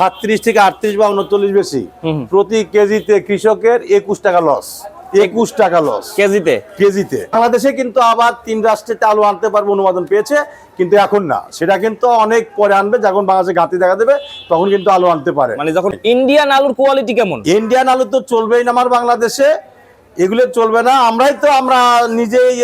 সাতত্রিশ থেকে আটত্রিশ বা উনচল্লিশ বেশি। প্রতি কেজিতে কৃষকের একুশ টাকা লস একুশ টাকা লস কেজিতে? কেজিতে। বাংলাদেশে কিন্তু আবার তিন রাষ্ট্রে আলু আনতে পারবে অনুমোদন পেয়েছে কিন্তু এখন না। সেটা কিন্তু অনেক পরে আনবে যখন বাংলাদেশে ঘাটি দেখা দেবে তখন কিন্তু আলু আনতে পারে। মানে যখন ইন্ডিয়ান আলুর কোয়ালিটি কেমন? ইন্ডিয়ান আলু তো চলবেই না আমার বাংলাদেশে। এগুলো চলবে না। আমরাই তো আমরা নিজেই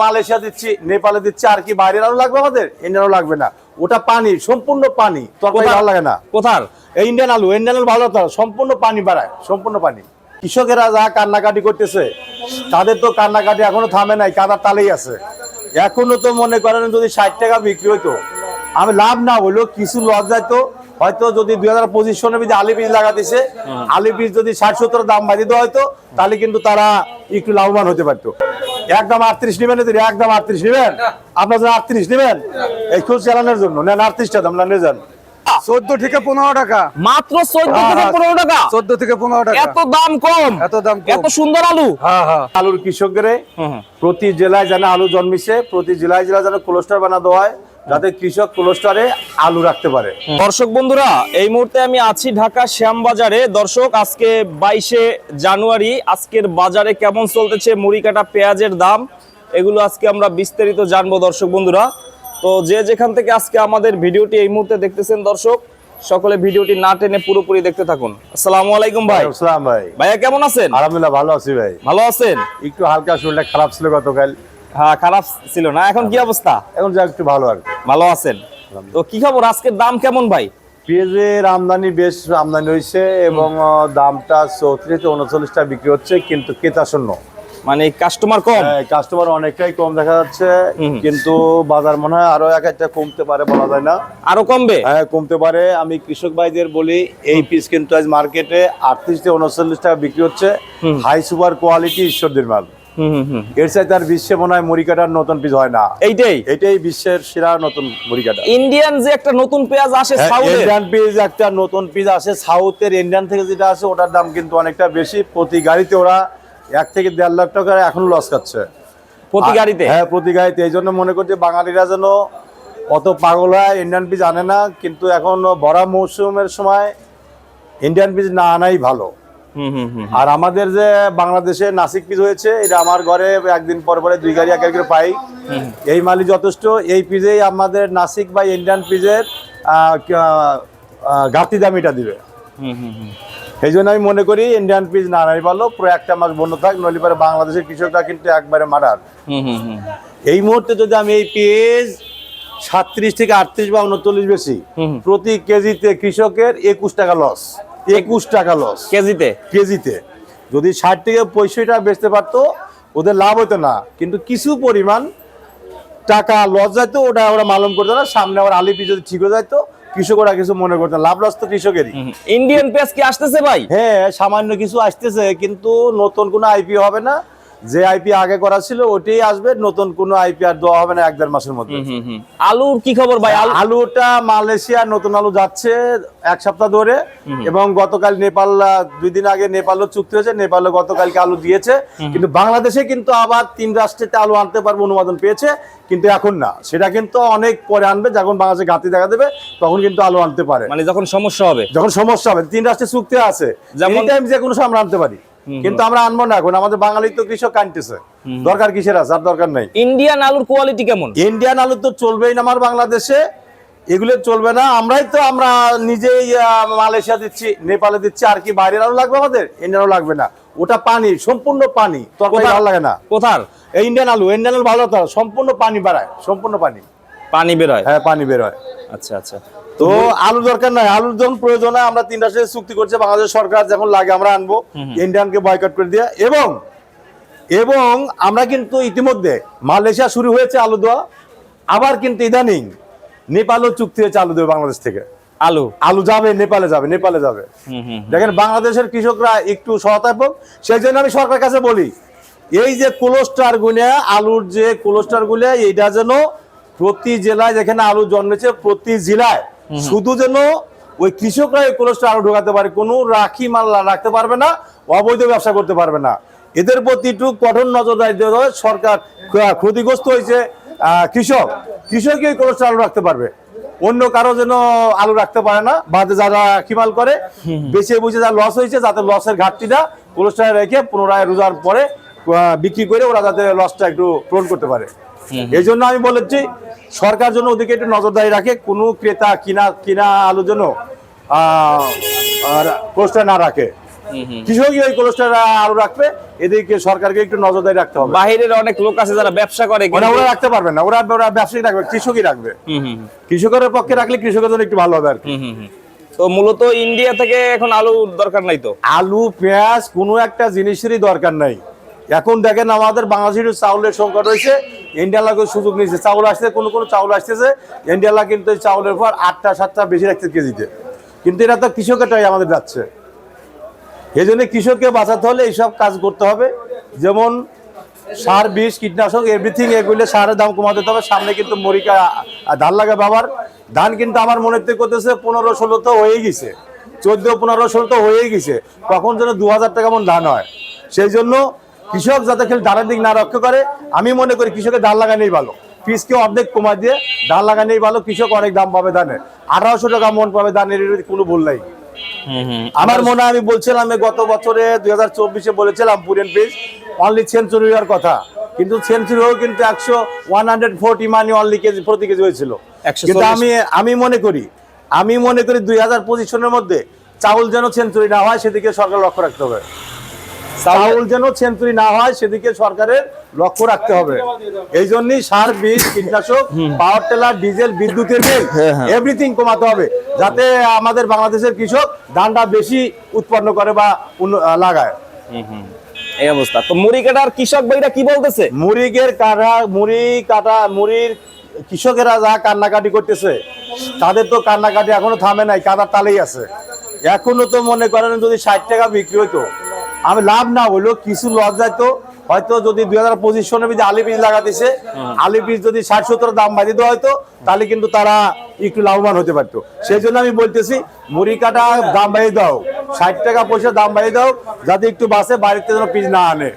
মালয়েশিয়া দিচ্ছি নেপালে দিচ্ছি আর কি বাইরের আলু লাগবে আমাদের? ইন্ডিয়ান আলু লাগবে না। ওটা পানি সম্পূর্ণ পানি। তরকারি ভালো লাগে না? কোথার? এই ইন্ডিয়ান আলু ইন্ডিয়ান আলু ভালো সম্পূর্ণ পানি বাড়ায় সম্পূর্ণ পানি। কৃষকেরা যা কান্নাকাটি করতেছে তাদের তো কান্নাকাটি এখনও থামে নাই কাদার তালেই আছে। এখনও তো মনে করেন যদি ষাট টাকা বিক্রি হইতো আমি লাভ না হইল কিছু লস যাইতো হয়তো যদি দুই হাজার পঁচিশ সনের মধ্যে আলি বীজ লাগাতেছে আলি বীজ যদি ষাট সত্তর দাম বাড়িয়ে দেওয়া হয়তো তাহলে কিন্তু তারা একটু লাভবান হতে পারতো। একদম আটত্রিশ নেবেন একদম আটত্রিশ নেবেন? আপনার জন্য আটত্রিশ নেবেন এই চালানোর জন্য। নেন আটত্রিশটা দাম না নিয়ে যান। চোদ্দ থেকে পনেরো টাকা। মাত্র চোদ্দ হ্যাঁ, থেকে হ্যাঁ। পনেরো টাকা? চোদ্দ থেকে পনেরো টাকা। এত দাম কম। এত দাম এত সুন্দর আলু। হ্যাঁ হ্যাঁ। আলুর কৃষকদের প্রতি জেলায় যেন আলু জন্মিছে প্রতি জেলায় জেলায় যেন কোলেস্টার বানাতে হয় যাতে কৃষক ক্লোস্টারে আলু রাখতে পারে। দর্শক বন্ধুরা এই মুহূর্তে আমি আছি ঢাকা শ্যামবাজারে। দর্শক আজকে বাইশে জানুয়ারি আজকের বাজারে কেমন চলতেছে মুড়ি কাটা পেঁয়াজের দাম এগুলো আজকে আমরা বিস্তারিত জানব দর্শক বন্ধুরা। তো যে যেখান থেকে আজকে আমাদের ভিডিওটি এই মুহূর্তে দেখতেছেন দর্শক সকলে ভিডিওটি না টেনে পুরোপুরি দেখতে থাকুন। আসসালামু আলাইকুম ভাই। আসসালাম ভাই। ভাইয়া কেমন আছেন? আলহামদুলিল্লাহ ভালো আছি ভাই। ভালো আছেন? একটু হালকা শরীরটা খারাপ ছিল গতকাল। হ্যাঁ খারাপ ছিল না। এখন কি অবস্থা? এখন যা একটু ভালো আর। ভালো আছেন? তো কি খবর? আজকের দাম কেমন ভাই? পেঁয়াজের আমদানি বেশ আমদানি হয়েছে এবং দামটা চৌত্রিশ উনচল্লিশটা বিক্রি হচ্ছে কিন্তু ক্রেতা শূন্য। মানে কাস্টমার কম? কাস্টমার অনেকটাই কম দেখা যাচ্ছে কিন্তু বাজার মনে হয় আরও এক একটা কমতে পারে বলা যায় না। আরও কমবে? হ্যাঁ কমতে পারে। আমি কৃষক ভাইদের বলি এই পিস কিন্তু আজ মার্কেটে আটত্রিশ থেকে উনচল্লিশ টাকা বিক্রি হচ্ছে। হাই সুপার কোয়ালিটি ঈশ্বরদের মাল। এর সাথে আর বিশ্বে মনে হয় মুড়ি কাটার নতুন পিস হয় না। এইটাই? এটাই বিশ্বের সেরা নতুন মুড়ি কাটা ইন্ডিয়ান যে একটা নতুন পেঁয়াজ আসে সাউথের। ইন্ডিয়ান পিস একটা নতুন পিস আসে সাউথের ইন্ডিয়ান থেকে যেটা আছে ওটার দাম কিন্তু অনেকটা বেশি। প্রতি গাড়িতে ওরা এক থেকে দেড় লাখ টাকা এখন লস খাচ্ছে। প্রতি গাড়িতে? হ্যাঁ প্রতি গাড়িতে। এই জন্য মনে করছি বাঙালিরা যেন অত পাগল হয় ইন্ডিয়ান পিস আনে না। কিন্তু এখন ভরা মৌসুমের সময় ইন্ডিয়ান পিস না আনাই ভালো। আর আমাদের যে বাংলাদেশে নাসিক পিস হয়েছে এটা আমার ঘরে একদিন পর পরে দুই গাড়ি এক করে পাই। এই মালই যথেষ্ট। এই পিজেই আমাদের নাসিক বা ইন্ডিয়ান পিজের ঘাটতি দামিটা দিবে। হুম হুম হুম। এই জন্য আমি মনে করি ইন্ডিয়ান পিস না নাই ভালো পুরো একটা মাস বন্ধ থাক নইলে পরে বাংলাদেশের কৃষকরা কিন্তু একবারে মারার। এই মুহূর্তে যদি আমি এই পেঁয়াজ সাতত্রিশ থেকে আটত্রিশ বা উনচল্লিশ বেশি প্রতি কেজিতে কৃষকের একুশ টাকা লস একুশ টাকা লস কেজিতে? কেজিতে। যদি ষাট থেকে পঁয়ষট্টি টাকা বেচতে পারতো ওদের লাভ হতো না। কিন্তু কিছু পরিমাণ টাকা লস যাইতো ওটা ওরা মালুম করতো না। সামনে আবার আলিপি যদি ঠিক হয়ে যাইতো কৃষকরা কিছু মনে করতো লাভ লস তো কৃষকেরই। ইন্ডিয়ান পেঁয়াজ কি আসতেছে ভাই? হ্যাঁ সামান্য কিছু আসতেছে কিন্তু নতুন কোনো আইপি হবে না। যে আইপি আগে করা ছিল ওটাই আসবে। নতুন কোনো আইপি আর দেওয়া হবে না এক দেড় মাসের মধ্যে। আলুর কি খবর ভাই? আলুটা মালয়েশিয়া নতুন আলু যাচ্ছে এক সপ্তাহ ধরে। এবং গতকাল নেপাল দুই দিন আগে নেপালও চুক্তি হয়েছে নেপালও গতকালকে আলু দিয়েছে। কিন্তু বাংলাদেশে কিন্তু আবার তিন রাষ্ট্রেতে আলু আনতে পারবে অনুমোদন পেয়েছে। কিন্তু এখন না। সেটা কিন্তু অনেক পরে আনবে যখন বাংলাদেশে ঘাটতি দেখা দেবে তখন কিন্তু আলু আনতে পারে। মানে যখন সমস্যা হবে। যখন সমস্যা হবে তিন রাষ্ট্রে চুক্তি আছে। যেমন- টাইম যে কোনো সময় আমরা আনতে পারি। কিন্তু আমরা আনব না এখন আমাদের বাঙালি তো কৃষক কানতেছে দরকার কিসের আছে? আর দরকার নাই। ইন্ডিয়ান আলুর কোয়ালিটি কেমন? ইন্ডিয়ান আলু তো চলবেই না আমার বাংলাদেশে এগুলো চলবে না। আমরাই তো আমরা নিজেই মালয়েশিয়া দিচ্ছি নেপালে দিচ্ছি আর কি বাইরের আলু লাগবে আমাদের? ইন্ডিয়ান আলু লাগবে না। ওটা পানি সম্পূর্ণ পানি তরকারি ভালো লাগে না। কোথার? এই ইন্ডিয়ান আলু ইন্ডিয়ান আলু ভালো তো সম্পূর্ণ পানি বাড়ায় সম্পূর্ণ পানি। পানি বের হয় হ্যাঁ পানি বের হয় আচ্ছা আচ্ছা। তো আলু দরকার নাই। আলুর যখন প্রয়োজন হয় আমরা তিন রাষ্ট্রের চুক্তি করছে বাংলাদেশ সরকার যখন লাগে আমরা আনব। ইন্ডিয়ানকে বয়কট করে দিয়ে। এবং এবং আমরা কিন্তু ইতিমধ্যে মালয়েশিয়া শুরু হয়েছে আলু দেওয়া। আবার কিন্তু ইদানিং নেপালও চুক্তি হয়েছে আলু দেবে বাংলাদেশ থেকে। আলু? আলু যাবে নেপালে যাবে নেপালে যাবে। দেখেন বাংলাদেশের কৃষকরা একটু সহায়তা পাক। সেই জন্য আমি সরকার কাছে বলি এই যে কোলোস্টার গুনে আলুর যে কোলোস্টার গুলে এইটা যেন প্রতি জেলায় যেখানে আলু জন্মেছে প্রতি জেলায় শুধু যেন ওই কৃষকরা এই কোলোস্টার আলু ঢোকাতে পারে কোনো রাখি মাল রাখতে পারবে না অবৈধ ব্যবসা করতে পারবে না। এদের প্রতি একটু কঠোর নজরদারি দিতে হবে সরকার ক্ষতিগ্রস্ত হয়েছে কৃষক। কৃষকই এই কোলোস্টার আলু রাখতে পারবে। অন্য কারও যেন আলু রাখতে পারে না বা যারা কিমাল করে বেঁচে বুঝে যা লস হয়েছে যাতে লসের ঘাটতিটা কোলেস্টারে রেখে পুনরায় রোজার পরে বিক্রি করে ওরা যাতে লসটা একটু পূরণ করতে পারে। এই জন্য আমি বলেছি সরকার জন্য ওদিকে একটু নজরদারি রাখে কোনো ক্রেতা কিনা কিনা আলুর জন্য কোলেস্টার না রাখে। কৃষকই ওই কোলেস্টার আলু রাখবে এদিকে সরকারকে একটু নজরদারি রাখতে হবে। বাহিরের অনেক লোক আছে যারা ব্যবসা করে ওরা রাখতে পারবে না ওরা ওরা ব্যবসায়ী রাখবে কৃষকই রাখবে। কৃষকের পক্ষে রাখলে কৃষকের জন্য একটু ভালো হবে আর কি। তো মূলত ইন্ডিয়া থেকে এখন আলু দরকার নাই তো? আলু পেঁয়াজ কোনো একটা জিনিসেরই দরকার নাই। এখন দেখেন আমাদের বাংলাদেশের চাউলের সংকট রয়েছে ইন্ডিয়া লাগে সুযোগ নিয়েছে। চাউল আসছে কোনো কোনো চাউল আসতেছে। ইন্ডিয়া লাগে কিন্তু চাউলের পর আটটা, সাতটা বেশি রাখছে কেজিতে। কিন্তু এটা তো কৃষকেরটাই আমাদের যাচ্ছে। এই জন্য কৃষককে বাঁচাতে হলে এইসব কাজ করতে হবে। যেমন সার, বিষ, কীটনাশক এভরিথিং এগুলো সারের দাম কমাতে হবে। সামনে কিন্তু মরিকা ধান লাগে বাবার ধান কিন্তু আমার মনে করতেছে পনেরো, ষোলো তো হয়ে গেছে। চোদ্দ, পনেরো, ষোলো তো হয়ে গেছে। কখন যেন দু হাজার টাকা মন ধান হয়। সেই জন্য কৃষক যাতে খেলে ধানের দিক না রক্ষা করে আমি মনে করি কৃষকের ধান লাগানোই ভালো। পিসকে অর্ধেক কমা দিয়ে ধান লাগানোই ভালো কৃষক অনেক দাম পাবে ধানের। আঠারোশো টাকা মন পাবে ধানের কোনো ভুল নাই। আমার মনে আমি বলছিলাম গত বছরে দুই হাজার চব্বিশে বলেছিলাম পুরেন পিস অনলি সেঞ্চুরি হওয়ার কথা। কিন্তু সেঞ্চুরিও কিন্তু একশো one hundred forty money only kg প্রতি কেজি হয়েছিল। কিন্তু আমি আমি মনে করি আমি মনে করি দুই হাজার পঁচিশ সনের মধ্যে চাউল যেন সেঞ্চুরি না হয় সেদিকে সরকার লক্ষ্য রাখতে হবে। চাউল যেন সেঞ্চুরি না হয় সেদিকে সরকারের লক্ষ্য রাখতে হবে। এই জন্যই সার বীজ কীটনাশক পাওয়ার টেলার ডিজেল বিদ্যুতের বিল এভরিথিং কমাতে হবে যাতে আমাদের বাংলাদেশের কৃষক ধানটা বেশি উৎপন্ন করে বা লাগায়। এই অবস্থা। তো মুড়ি কাটার কৃষক ভাইরা কি বলতেছে? মুড়িকের কাটা মুড়ি কাটা মুড়ির কৃষকেরা যা কান্নাকাটি করতেছে তাদের তো কান্নাকাটি এখনও থামে নাই কাদার তালেই আছে। এখনও তো মনে করেন যদি ষাট টাকা বিক্রি হইতো আমি লাভ না হইল কিছু লস যাইতো হয়তো যদি দুই হাজার পঁচিশ সনের মধ্যে আলি বীজ লাগাতেছে আলি বীজ যদি ষাট সত্তর দাম বাড়িয়ে দেওয়া হয়তো তাহলে কিন্তু তারা একটু লাভবান হতে পারতো। সেই জন্য আমি বলতেছি মুড়ি কাটা দাম বাড়িয়ে দাও ষাট টাকা পয়সা দাম বাড়িয়ে দাও যাতে একটু বাসে বাড়িতে যেন পিস না আনে।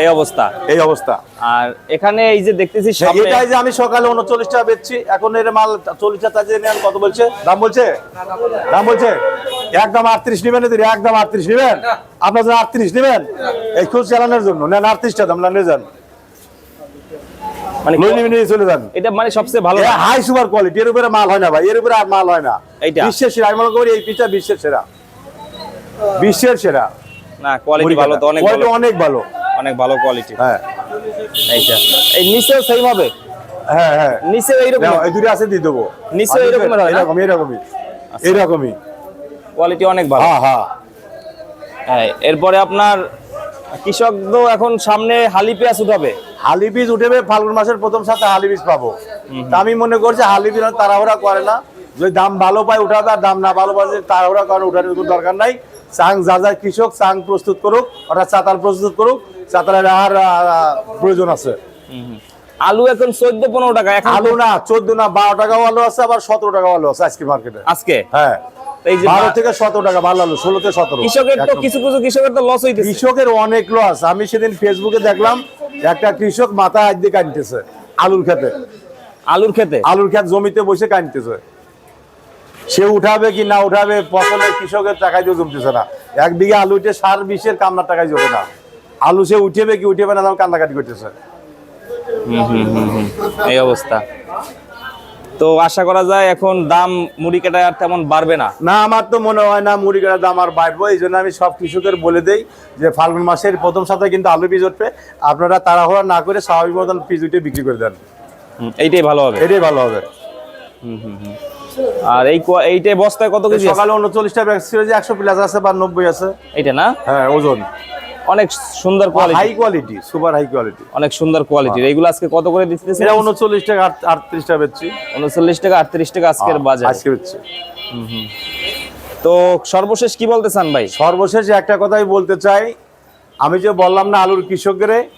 এই অবস্থা। এই অবস্থা। আর এখানে এই যে দেখতেছি হ্যাঁ, এটাই যে আমি সকালে উনচল্লিশ টাকা বেচছি এখন এর মাল চল্লিশ টাকা চার্জে কত বলছে? দাম বলছে? দাম বলছে? একদম আটত্রিশ নেবেন এদের একদম আটত্রিশ নেবেন। আপনার জন্য আটত্রিশ নেবেন এই খুব চালানোর জন্য নেন আটত্রিশটা দাম না নিয়ে যান। মানে চলে যান। এটা মানে সবচেয়ে ভালো হাই সুপার কোয়ালিটি এর উপরে মাল হয় না ভাই এর উপরে আর মাল হয় না। এইটা? বিশ্বের সেরা আমি মনে করি এই পিসটা বিশ্বের সেরা। বিশ্বের সেরা। না কোয়ালিটি ভালো তো অনেক ভালো। অনেক ভালো। অনেক ভালো কোয়ালিটি হ্যাঁ। এইটা। এই নিচেও সেম হবে? হ্যাঁ হ্যাঁ। নিচে এইরকম এই দুটো আছে দিয়ে দেবো। নিচে এরকমই এরকমই। কোয়ালিটি অনেক ভালো। হ্যাঁ হ্যাঁ। হ্যাঁ এরপরে আপনার কৃষক তো এখন সামনে হালি পেঁয়াজ উঠাবে। হালি বীজ উঠেবে ফাল্গুন মাসের প্রথম সাথে হালি বীজ পাবো। তা আমি মনে করছি হালি বীজ তাড়াহুড়া করে না। যদি দাম ভালো পায় উঠাবে আর দাম না ভালো পায় তাড়াহুড়া করে উঠানোর কোনো দরকার নাই। চাং যা যা কৃষক চাং প্রস্তুত করুক অর্থাৎ চাতাল প্রস্তুত করুক চাতালের আর প্রয়োজন আছে। আলু এখন চোদ্দ পনেরো টাকা আলু না চোদ্দ না বারো টাকাও আলু আছে আবার সতেরো টাকাও আলু আছে আজকে মার্কেটে আজকে? হ্যাঁ। থেকে সতেরো টাকা ভালো আলু ষোলো থেকে সতেরো। কৃষকের তো কিছু কিছু কৃষকের তো লস হইতেছে। কৃষকের অনেক লস আমি সেদিন ফেসবুকে দেখলাম একটা কৃষক মাথা দিয়ে কাটতেছে আলুর খেতে আলুর খেতে আলুর ক্ষেত জমিতে বসে কাটতেছে সে উঠাবে কি না উঠাবে ফসলে কৃষকের টাকায় দিয়ে জমতেছে না। এক বিঘে আলু উঠে সার বিষের কামনার টাকায় জমে না। আলু সে উঠেবে কি উঠেবে না কান্নাকাটি করতেছে। এই অবস্থা। তো আশা করা যায় এখন দাম মুড়ি কাটা আর তেমন বাড়বে না। না আমার তো মনে হয় না মুড়ি কাটার দাম আর বাড়বো এই জন্য আমি সব কৃষকের বলে দেই যে ফাল্গুন মাসের প্রথম সপ্তাহে কিন্তু আলু বীজ উঠবে। আপনারা তাড়াহুড়া না করে স্বাভাবিক মতন বীজ উঠে বিক্রি করে দেন। হুম, এইটাই ভালো হবে। এটাই ভালো হবে। আর এই এইটাই বস্তায় কত কেজি আছে? সকালে উনচল্লিশটা ব্যাগ ছিল যে একশো প্লাস আছে বা নব্বই আছে। এইটা না? হ্যাঁ ওজন। অনেক সুন্দর quality high quality super high quality অনেক সুন্দর কোয়ালিটির এইগুলো আজকে কত করে দিতেছে এটা উনচল্লিশ টাকা আট- আটত্রিশ টাকা বেচছি। উনচল্লিশ টাকা আটত্রিশ টাকা আজকের বাজার। আজকে বেচছি। তো সর্বশেষ কি বলতে চান ভাই? সর্বশেষ একটা কথাই বলতে চাই। আমি যে বললাম না আলুর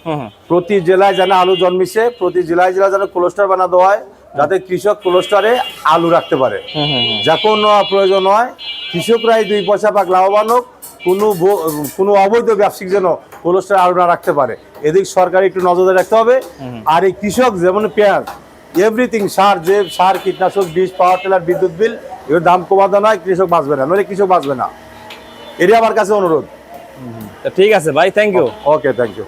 হুম প্রতি জেলায় যেন আলু জন্মিছে প্রতি জেলায় জেলায় যেন ক্লোস্টার বানাতে হয় যাতে কৃষক ক্লোস্টারে আলু রাখতে পারে। হুম। যখন প্রয়োজন হয় কৃষকরাই দুই পয়সা পাক লাভবান হোক কোনো কোনো অবৈধ ব্যবসায়িক যেন কোলেস্ট্রল আরও না রাখতে পারে। এদিক সরকার একটু নজরে রাখতে হবে। আর এই কৃষক যেমন পেঁয়াজ এভরিথিং সার যে সার কীটনাশক বীজ পাওয়ার টেলার বিদ্যুৎ বিল এর দাম কমাতে নয় কৃষক বাঁচবে না। নইলে কৃষক বাঁচবে না। এটি আমার কাছে অনুরোধ। তা ঠিক আছে ভাই thank you okay thank you